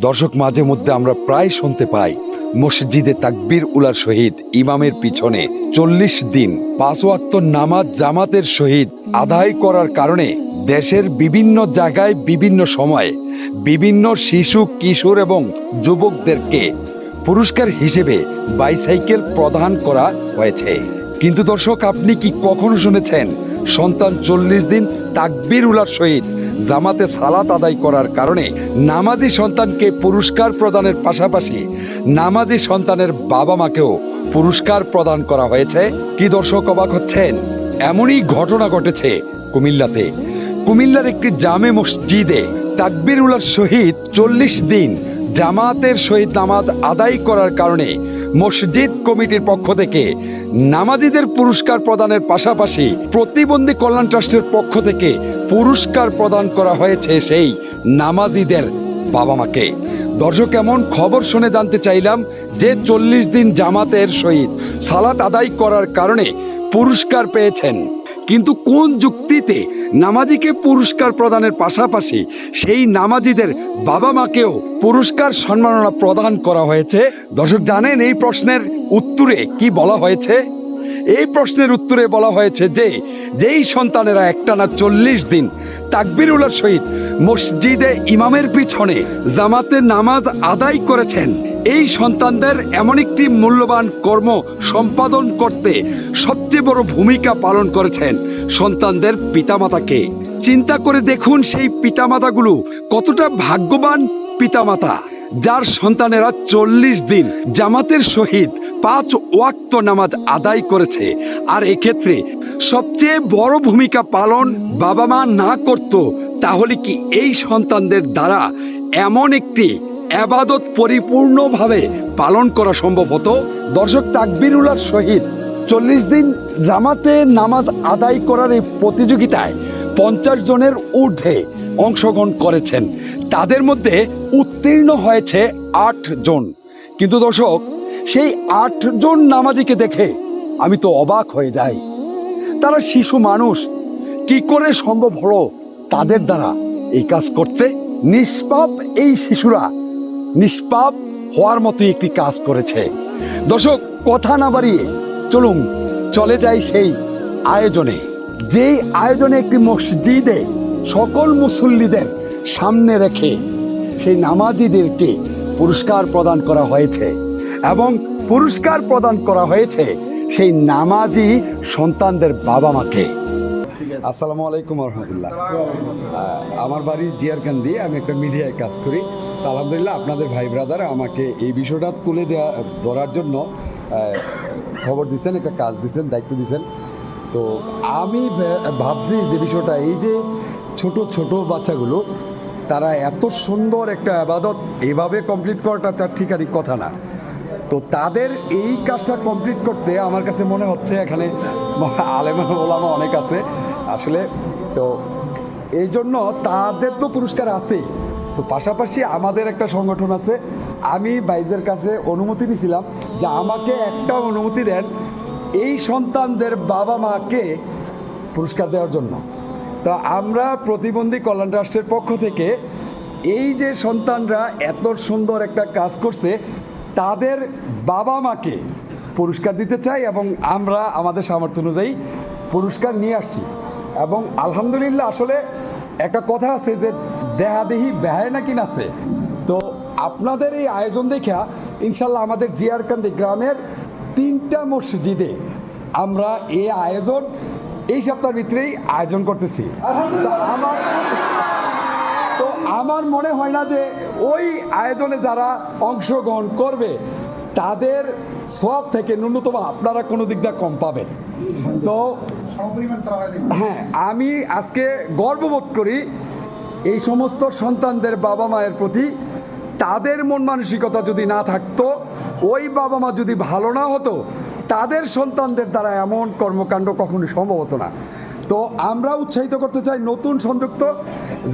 দর্শক মাঝে মধ্যে আমরা প্রায় শুনতে পাই, মসজিদে তাকবীর উলার শহীদ, ইমামের পিছনে চল্লিশ দিন পাঁচ ওয়াক্ত নামাজ জামাতের শহীদ আদায় করার কারণে দেশের বিভিন্ন জায়গায় বিভিন্ন সময়ে বিভিন্ন শিশু, কিশোর এবং যুবকদেরকে পুরস্কার হিসেবে বাইসাইকেল প্রদান করা হয়েছে। কিন্তু দর্শক, আপনি কি কখনো শুনেছেন, সন্তান চল্লিশ দিন তাকবির উলার সহিত জামাতে সালাত আদায় করার কারণে নামাজি সন্তানকে পুরস্কার প্রদানের পাশাপাশি নামাজি সন্তানের বাবা মাকেও পুরস্কার প্রদান করা হয়েছে। কি দর্শক অবাক হচ্ছেন? এমনই ঘটনা ঘটেছে কুমিল্লাতে। কুমিল্লার একটি জামে মসজিদে তাকবীর উলার সহিত চল্লিশ দিন জামাতের সহিত নামাজ আদায় করার কারণে মসজিদ কমিটির পক্ষ থেকে নামাজিদের পুরস্কার প্রদানের পাশাপাশি প্রতিবন্ধী কল্যাণ ট্রাস্টের পক্ষ থেকে পুরস্কার প্রদান করা হয়েছে সেই নামাজিদের বাবা মাকে দর্শক, এমন খবর শুনে জানতে চাইলাম যে চল্লিশ দিন জামাতের সহিত সালাত আদায় করার কারণে পুরস্কার পেয়েছেন। কিন্তু কোন যুক্তিতে নামাজিকে পুরস্কার প্রদানের পাশাপাশি সেই নামাজিদের বাবা মাকেও পুরস্কার সম্মাননা প্রদান করা হয়েছে? দর্শক, জানেন এই প্রশ্নের উত্তরে কি বলা হয়েছে? এই প্রশ্নের উত্তরে বলা হয়েছে যে যেই সন্তানেরা একটানা চল্লিশ দিন তাকবিরুল্লার সহিত মসজিদে ইমামের পিছনে জামাতে নামাজ আদায় করেছেন, এই সন্তানদের এমন একটি মূল্যবান কর্ম সম্পাদন করতে সবচেয়ে বড় ভূমিকা পালন করেছেন সন্তানদের পিতামাতাকে। চিন্তা করে দেখুন সেই পিতামাতাগুলো কতটা ভাগ্যবান পিতামাতা, যার সন্তানেরা চল্লিশ দিন জামাতের সহিত পাঁচ ওয়াক্ত নামাজ আদায় করেছে। আর এক্ষেত্রে সবচেয়ে বড় ভূমিকা পালন বাবা মা না করত, তাহলে কি এই সন্তানদের দ্বারা এমন একটি আবাদত পরিপূর্ণভাবে পালন করা সম্ভব হতো? দর্শক তাকবিরুল্লার সহিত চল্লিশ দিন জামাতে নামাজ আদায় করার এই প্রতিযোগিতায় পঞ্চাশ জনের ঊর্ধ্বে অংশগ্রহণ করেছেন। তাদের মধ্যে উত্তীর্ণ হয়েছে আট জন। কিন্তু দর্শক সেই আটজন নামাজিকে দেখে আমি তো অবাক হয়ে যাই। তারা শিশু মানুষ, কি করে সম্ভব হলো তাদের দ্বারা এই কাজ করতে? নিষ্পাপ এই শিশুরা নিষ্পাপ হওয়ার মতোই একটি কাজ করেছে। দর্শক, কথা না বাড়িয়ে চলুন, চলে যাই সেই আয়োজনে। যেই আয়োজনে একটি মসজিদে সকল মুসল্লিদের সামনে রেখে সেই নামাজিদেরকে পুরস্কার প্রদান করা হয়েছে। এবং পুরস্কার প্রদান করা হয়েছে সেই নামাজি সন্তানদের বাবা মাকে আসসালামু আলাইকুম রহমতুল্লাহ আমার বাড়ি জিয়ারকান্দি, আমি একটা মিডিয়ায় কাজ করি। তো আলহামদুলিল্লাহ আপনাদের ভাই ব্রাদার আমাকে এই বিষয়টা তুলে দেওয়া ধরার জন্য খবর দিচ্ছেন একটা কাজ দিচ্ছেন দায়িত্ব দিচ্ছেন তো আমি ভাবছি যে বিষয়টা এই যে ছোট ছোট বাচ্চাগুলো, তারা এত সুন্দর একটা আবাদত এইভাবে কমপ্লিট করাটা তার ঠিকানি কথা না। তো তাদের এই কাজটা কমপ্লিট করতে আমার কাছে মনে হচ্ছে এখানে আলেমা ওলামা অনেক আছে। আসলে তো এই জন্য তাদের তো পুরস্কার আছে। তো পাশাপাশি আমাদের একটা সংগঠন আছে। আমি ভাইদের কাছে অনুমতি নিয়েছিলাম যে আমাকে একটা অনুমতি দেন এই সন্তানদের বাবা মাকে পুরস্কার দেওয়ার জন্য। তা আমরা প্রতিবন্ধী কল্যাণ রাষ্ট্রের পক্ষ থেকে এই যে সন্তানরা এত সুন্দর একটা কাজ করছে তাদের বাবা মাকে পুরস্কার দিতে চাই এবং আমরা আমাদের সামর্থ্য অনুযায়ী পুরস্কার নিয়ে আসছি। এবং আলহামদুলিল্লাহ আসলে একটা কথা আছে যে দেহাদেহি বেহায় নাকি নাচে তো আপনাদের এই আয়োজন দেখা ইনশাল্লাহ আমাদের জিয়ারকান্দি গ্রামের তিনটা মসজিদে আমরা এই আয়োজন এই সপ্তাহের ভিতরেই আয়োজন করতেছি। আমার তো আমার মনে হয় না যে ওই আয়োজনে যারা অংশগ্রহণ করবে, তাদের সব থেকে ন্যূনতম আপনারা কোনো দিক দিয়ে কম পাবেন। তো হ্যাঁ আমি আজকে গর্ববোধ করি এই সমস্ত সন্তানদের বাবা মায়ের প্রতি। তাদের মন মানসিকতা যদি না থাকতো, ওই বাবা মা যদি ভালো না হতো, তাদের সন্তানদের দ্বারা এমন কর্মকাণ্ড কখনো সম্ভব হতো না। তো আমরা উৎসাহিত করতে চাই নতুন সংযুক্ত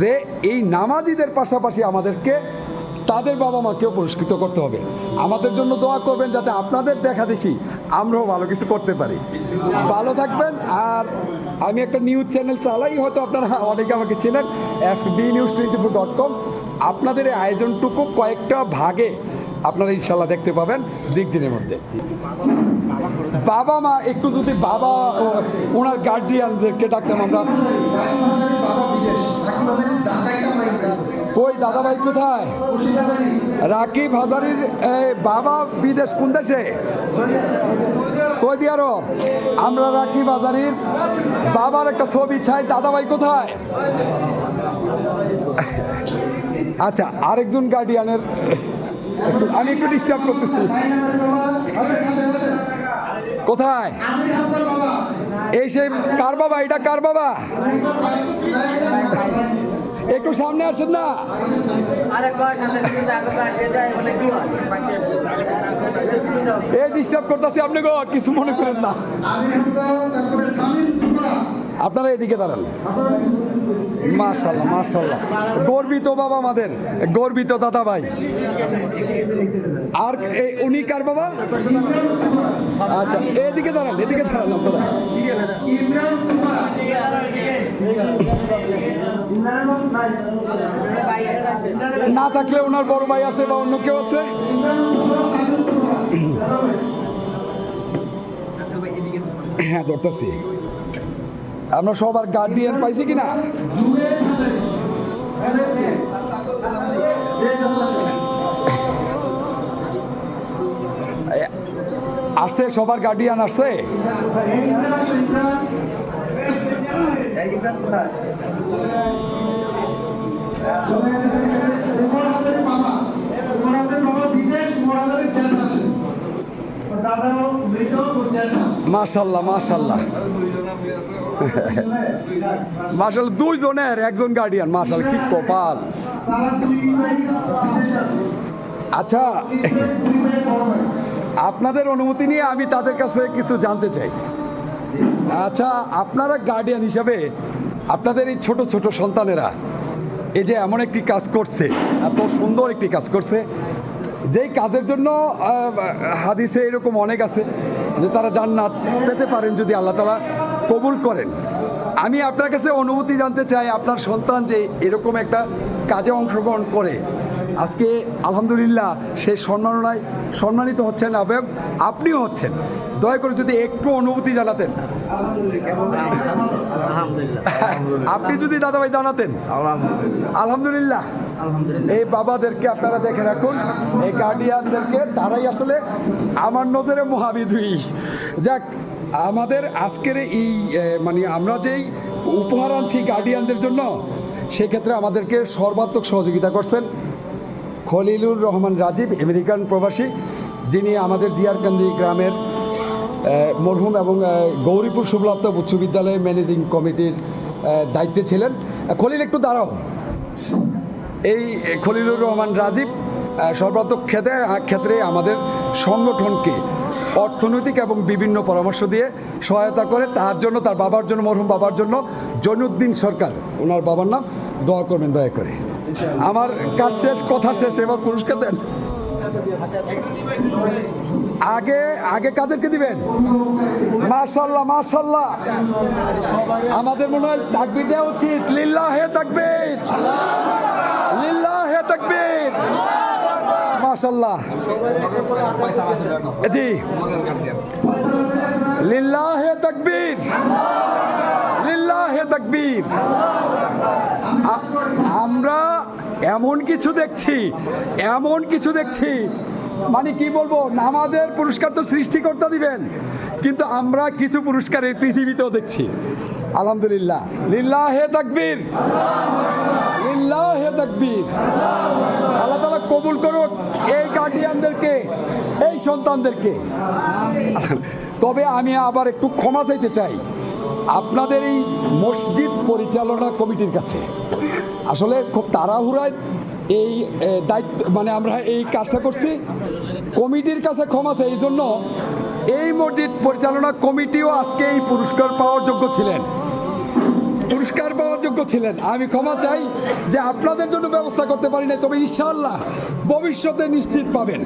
যে এই নামাজিদের পাশাপাশি আমাদেরকে তাদের বাবা মাকেও পুরস্কৃত করতে হবে। আমাদের জন্য দোয়া করবেন যাতে আপনাদের দেখা দেখি আমরাও ভালো কিছু করতে পারি। ভালো থাকবেন, আর আমি একটা নিউজ চ্যানেল চালাই, হয়তো আপনারা অনেকে আমাকে চেনেন F B news twenty four dot com আপনাদের এই আয়োজনটুকু কয়েকটা ভাগে আপনারা ইনশাল্লাহ দেখতে পাবেন দিক দিনের মধ্যে। বাবা মা, একটু যদি বাবা, ওনার গার্ডিয়ানদেরকে ডাকতাম আমরা। কই দাদা ভাই কোথায়? রাকিব হাজারির বাবা বিদেশ, কোন দেশে? Saudi Arab. আমরা রাকিব হাজারির বাবার একটা ছবি চাই দাদা ভাই কোথায়? আচ্ছা আরেকজন গার্ডিয়ানের আমি একটু ডিস্টার্ব করতেছি। কোথায়? এই সেই কার বাবা, এটা কার বাবা? একটু সামনে আসেন না। এ ডিস্টার্ব করতেছি আপনি কিছু মনে করেন না। আপনারা এদিকে দাঁড়ান। মার্শাল্লাহ মার্শাল্লাহ গর্বিত বাবা আমাদের, গর্বিত দাদা ভাই। আর উনি কার বাবা? আচ্ছা এদিকে দাঁড়ান এদিকে দাঁড়ান আপনারা। না থাকলে ওনার বড় ভাই আছে বা অন্য কেউ আছে? হ্যাঁ ধরতেছি। আমরা সবার গার্ডিয়ান পাইছি কিনা? আসছে সবার গার্ডিয়ান আসছে? মাশাল্লাহ মাশাল্লাহ। মাশাল্লাহ দুইজনের, একজন গার্ডিয়ান মার্শাল কি কপাল। আচ্ছা আপনাদের অনুমতি নিয়ে আমি তাদের কাছে কিছু জানতে চাই। আচ্ছা আপনারা গার্ডিয়ান হিসাবে আপনাদের এই ছোট ছোট সন্তানেরা, এই যে এমন একটি কাজ করছে, এত সুন্দর একটি কাজ করছে, যেই কাজের জন্য হাদিসে এরকম অনেক আছে, যে তারা জান্নাত পেতে পারেন যদি আল্লাহ তালা কবুল করেন। আমি আপনার কাছে অনুভূতি জানতে চাই আপনার সন্তান যে এরকম একটা কাজে অংশগ্রহণ করে। আজকে আলহামদুলিল্লাহ সেই সম্মাননায় সম্মানিত হচ্ছেন এবং আপনিও হচ্ছেন। দয়া করে যদি একটু অনুভূতি জানাতেন। আপনি যদি দাদাভাই জানাতেন। আলহামদুলিল্লাহ। এই বাবাদেরকে আপনারা দেখে রাখুন এই গার্ডিয়ানদেরকে তারাই আসলে আমার নজরে মহাবিধুই যাক আমাদের আজকের এই মানে আমরা যেই উপহার আনছি গার্ডিয়ানদের জন্য, সেক্ষেত্রে আমাদেরকে সর্বাত্মক সহযোগিতা করছেন খলিলুর রহমান রাজীব, আমেরিকান প্রবাসী, যিনি আমাদের জিয়ারকান্দি গ্রামের মরহুম এবং গৌরীপুর শুভলাপ্ত উচ্চ বিদ্যালয় ম্যানেজিং কমিটির দায়িত্বে ছিলেন। খলিল, একটু দাঁড়াও। এই খলিলুর রহমান রাজীব সর্বাত্মক ক্ষেত্রে ক্ষেত্রে আমাদের সংগঠনকে অর্থনৈতিক এবং বিভিন্ন পরামর্শ দিয়ে সহায়তা করে। তার জন্য, তার বাবার জন্য, মরহুম বাবার জন্য জৈনুদ্দিন সরকার, ওনার বাবার নাম দোয়া করবেন দয়া করে। আমার কাজ শেষ, কথা শেষ, এবার পুরস্কার দেন। আগে আগে কাদেরকে দিবেন? মাশাল্লাহ মাশাল্লাহ। আমাদের মনে হয় তাকবির দেওয়া উচিত। লিল্লাহ তাকবির লিল্লাহ হে তাকবির আমরা এমন কিছু দেখছি, এমন কিছু দেখছি। মানে কি বলব, নামাজের পুরস্কার তো সৃষ্টিকর্তা দিবেন, কিন্তু আমরা কিছু পুরস্কার এই পৃথিবীতেও দেখছি। আলহামদুলিল্লাহ। লিল্লাহ তাকবীর। আল্লাহ তালা কবুল করুক এই গার্ডিয়ানদেরকে এই সন্তানদেরকে। তবে আমি আবার একটু ক্ষমা চাইতে চাই। আপনাদের এই মসজিদ পরিচালনা কমিটির কাছে। আসলে খুব তাড়াহুড়ায় এই দায়িত্ব মানে আমরা এই কাজটা করছি। কমিটির কাছে ক্ষমা চাই, এই জন্য এই মসজিদ পরিচালনা কমিটিও আজকে এই পুরস্কার পাওয়ার যোগ্য ছিলেন। পুরস্কার পাওয়ার যোগ্য ছিলেন। আমি ক্ষমা চাই যে আপনাদের জন্য ব্যবস্থা করতে পারি না তবে ইনশাআল্লাহ ভবিষ্যতে নিশ্চিত পাবেন।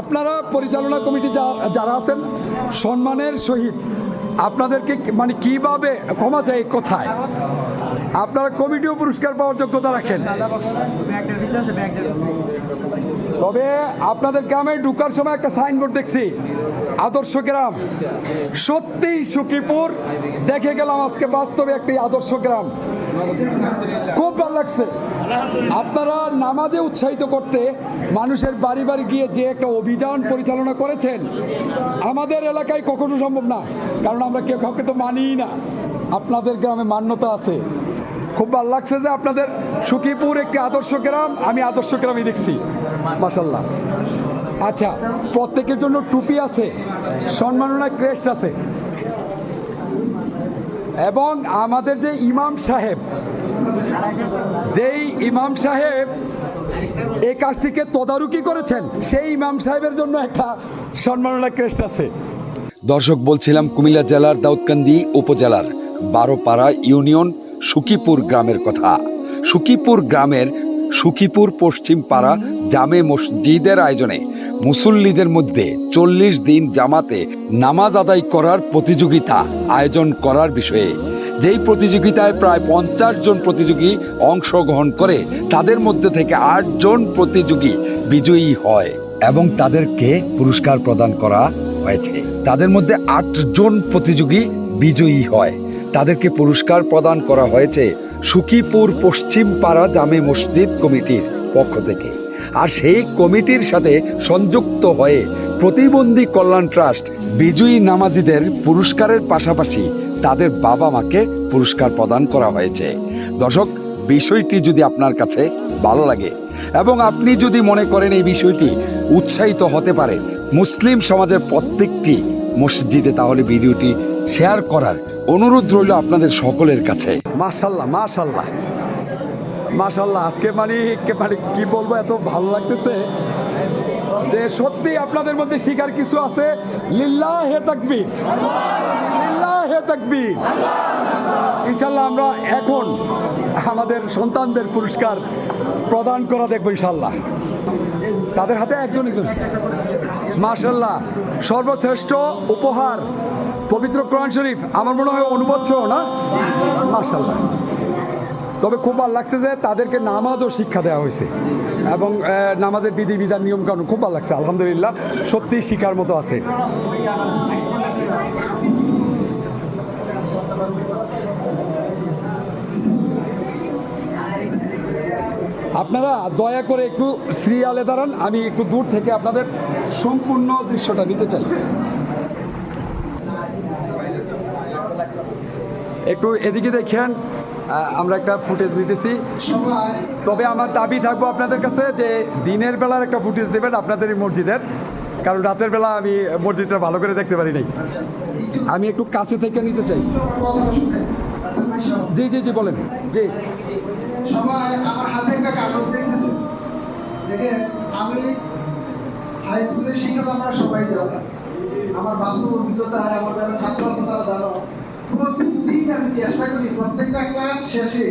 আপনারা পরিচালনা কমিটি যারা আছেন, সম্মানের সহিত আপনাদেরকে মানে কীভাবে, ক্ষমা চাই কোথায়? আপনারা কমিটিও পুরস্কার পাওয়ার যোগ্যতা রাখেন। তবে আপনাদের গ্রামে ঢুকার সময় একটা সাইনবোর্ড দেখছি। আদর্শ গ্রাম। সত্যিই সুখীপুর। দেখে গেলাম আজকে বাস্তবে একটি আদর্শ গ্রাম। খুব ভালো লাগছে। আপনারা নামাজে উৎসাহিত করতে মানুষের বাড়ি বাড়ি গিয়ে যে একটা অভিযান পরিচালনা করেছেন, আমাদের এলাকায় কখনো সম্ভব না। কারণ আমরা কেউ কাউকে তো মানিই না। আপনাদের গ্রামে মান্যতা আছে। খুব ভালো লাগছে যে আপনাদের সুখীপুর একটি আদর্শ গ্রাম। আমি আদর্শ গ্রামই দেখছি। মাসাল্লাহ আচ্ছা প্রত্যেকের জন্য টুপি আছে, সম্মাননা ক্রেস্ট আছে। এবং আমাদের যে ইমাম সাহেব, যেই ইমাম সাহেব এই কাজটিকে তদারকি করেছেন, সেই ইমাম সাহেবের জন্য একটা সম্মাননা ক্রেস্ট আছে। দর্শক, বলছিলাম কুমিল্লা জেলার দাউদকান্দি উপজেলার বারোপাড়া ইউনিয়ন সুকিপুর গ্রামের কথা। সুকিপুর গ্রামের সুকিপুর পশ্চিম পাড়া জামে মসজিদের আয়োজনে মুসল্লিদের মধ্যে চল্লিশ দিন জামাতে নামাজ আদায় করার প্রতিযোগিতা আয়োজন করার বিষয়ে। যেই প্রতিযোগিতায় প্রায় পঞ্চাশ জন প্রতিযোগী অংশগ্রহণ করে, তাদের মধ্যে থেকে আটজন প্রতিযোগী বিজয়ী হয় এবং তাদেরকে পুরস্কার প্রদান করা হয়েছে। তাদের মধ্যে আটজন প্রতিযোগী বিজয়ী হয়। তাদেরকে পুরস্কার প্রদান করা হয়েছে সুকিপুর পশ্চিম পাড়া জামে মসজিদ কমিটির পক্ষ থেকে। আর সেই কমিটির সাথে সংযুক্ত হয়ে প্রতিবন্ধী কল্যাণ ট্রাস্ট বিজয়ী নামাজিদের পুরস্কারের পাশাপাশি তাদের বাবা মাকে পুরস্কার প্রদান করা হয়েছে। দর্শক, বিষয়টি যদি আপনার কাছে ভালো লাগে এবং আপনি যদি মনে করেন এই বিষয়টি উৎসাহিত হতে পারে, মুসলিম সমাজের প্রত্যেকটি মসজিদে তাহলে ভিডিওটি শেয়ার করার অনুরোধ রইল আপনাদের সকলের কাছে। মাশাল্লাহ মাশাল্লাহ। মাশাল্লাহ আজকে মানে মানে কি বলব, এত ভালো লাগতেছে যে সত্যি আপনাদের মধ্যে শিকার কিছু আছে। লিল্লাহ হে লিল্লাহ হে ইনশাল্লাহ আমরা এখন আমাদের সন্তানদের পুরস্কার প্রদান করা দেখব ইনশাল্লাহ তাদের হাতে একজন একজন। মার্শাল্লাহ সর্বশ্রেষ্ঠ উপহার পবিত্র কোরআন শরীফ। আমার মনে হয় অনুবৎসর না? মার্শাল্লাহ তবে খুব ভালো লাগছে যে তাদেরকে নামাজও শিক্ষা দেওয়া হয়েছে এবং নামাজের বিধি, বিধান, নিয়ম কানুন খুব ভালো লাগছে, আলহামদুলিল্লাহ সত্যি শিকার মতো আছে। আপনারা দয়া করে একটু সিরিয়ালে দাঁড়ান, আমি একটু দূর থেকে আপনাদের সম্পূর্ণ দৃশ্যটা নিতে চাই। একটু এদিকে দেখেন আমরা একটা ফুটেজ দিতেছি। তবে আমার দাবি থাকব আপনাদের কাছে যে দিনের বেলার একটা ফুটেজ দেবেন আপনাদের এই মসজিদের, কারণ রাতের বেলা আমি মসজিদটা ভালো করে দেখতে পারি নাই। আমি একটু কাছে থেকে নিতে চাই। জি জি জি, বলেন। জি। আমার আমরা বাস্তব অভিজ্ঞতায় আমার যারা ছাত্র আছে তারা জানো। প্রতিদিন আমি চেষ্টা করি প্রত্যেকটা ক্লাস শেষে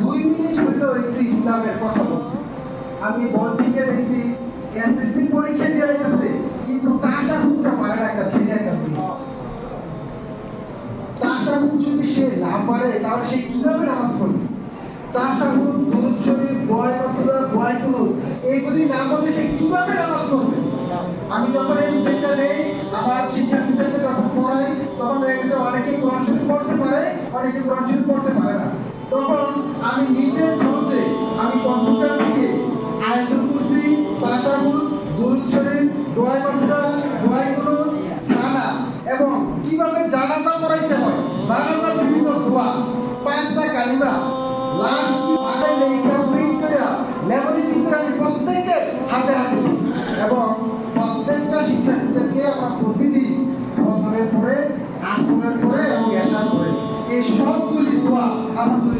দুই মিনিট হলেও একটু ইসলামের কথা বলতে আমি বই থেকে দেখছি এসএসসি পরীক্ষা দিয়ে গেছে কিন্তু তাসা হুকটা না একটা ছেলে একটা মেয়ে। তাসাহুদ যদি সে না পারে, তাহলে সে কীভাবে নামাজ পড়বে? তাসাহুদ, দুরুদ শরীফ, দোয়া রাসূলা দোয়া কুনুত এইগুলি না বললে সে কীভাবে নামাজ পড়বে? আমি যখন এই নেই আমার শিক্ষার্থীদেরকে যখন পড়াই তখন দেখা অনেকে কোরআন শরীফ পড়তে পারে, অনেকে কোরআন শরীফ পড়তে পারে না। তখন আমি নিজের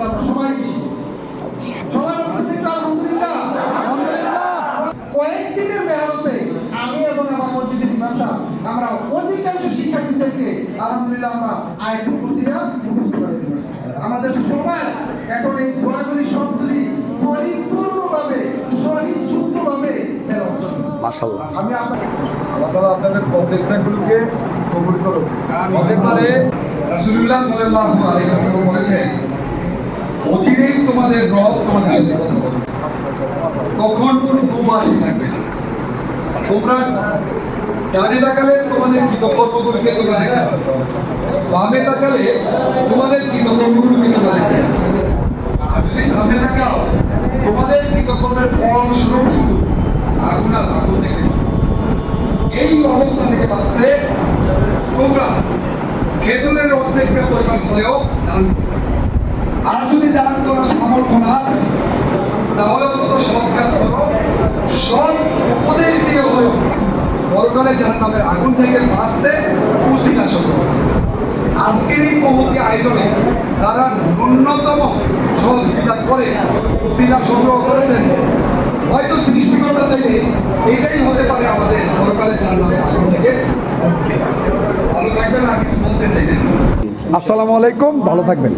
আলহামদুলিল্লাহ সবাইকে সবার মধ্যে একটু আলহামদুলিল্লাহ। কয়েকদিনের মেহনতে আমি এবং আমার মসজিদের ইমাম আমরা অধিকাংশ শিক্ষার্থীদেরকে আলহামদুলিল্লাহ আমরা আয়ত্ত কুরসিরা মুখস্থ করে পারছি। আমাদের সবার এখন এই দোয়াগুলি সবগুলি পরিপূর্ণভাবে সহি শুদ্ধভাবে তেলাওয়াত মাশাল্লাহ আমি আল্লাহ আপনাদের প্রচেষ্টাগুলোকে কবুল করুন হতে পারে রাসূলুল্লাহ সাল্লাল্লাহু আলাইহি ওয়াসাল্লাম বলেছেন অচিরেই তোমাদের রব তোমাদের তখন কোনো দুমাসই থাকবে না তোমরা ডানে তাকালে তোমাদের কৃতকর্মগুলোকে তোমরা পাবে। বামে তাকালে তোমাদের কৃতকর্মগুলোকে তোমরা পাবে। আর যদি সামনে তাকাও, তোমাদের কৃতকর্মের ফল স্বরূপ শুধু আগুন আর আগুন দেখতে এই অবস্থা থেকে বাঁচতে তোমরা খেজুরের অর্ধেক পরিমাণ হলেও দান। আর যদি দান করার সামর্থ্য না তাহলে অন্তত সৎ কাজ করো। সৎ উপদেশ দিয়ে হলো পরকালে যার নামের আগুন থেকে বাঁচতে উশিলা করো আজকের এই মহতি আয়োজনে যারা ন্যূনতম সহযোগিতা করে উশিলা সংগ্রহ করেছেন হয়তো সৃষ্টিকর্তা চাইলে এটাই হতে পারে আমাদের পরকালে জন্য আগুন থেকে ভালো থাকবেন আর কিছু বলতে চাইলেন আসসালামু আলাইকুম ভালো থাকবেন।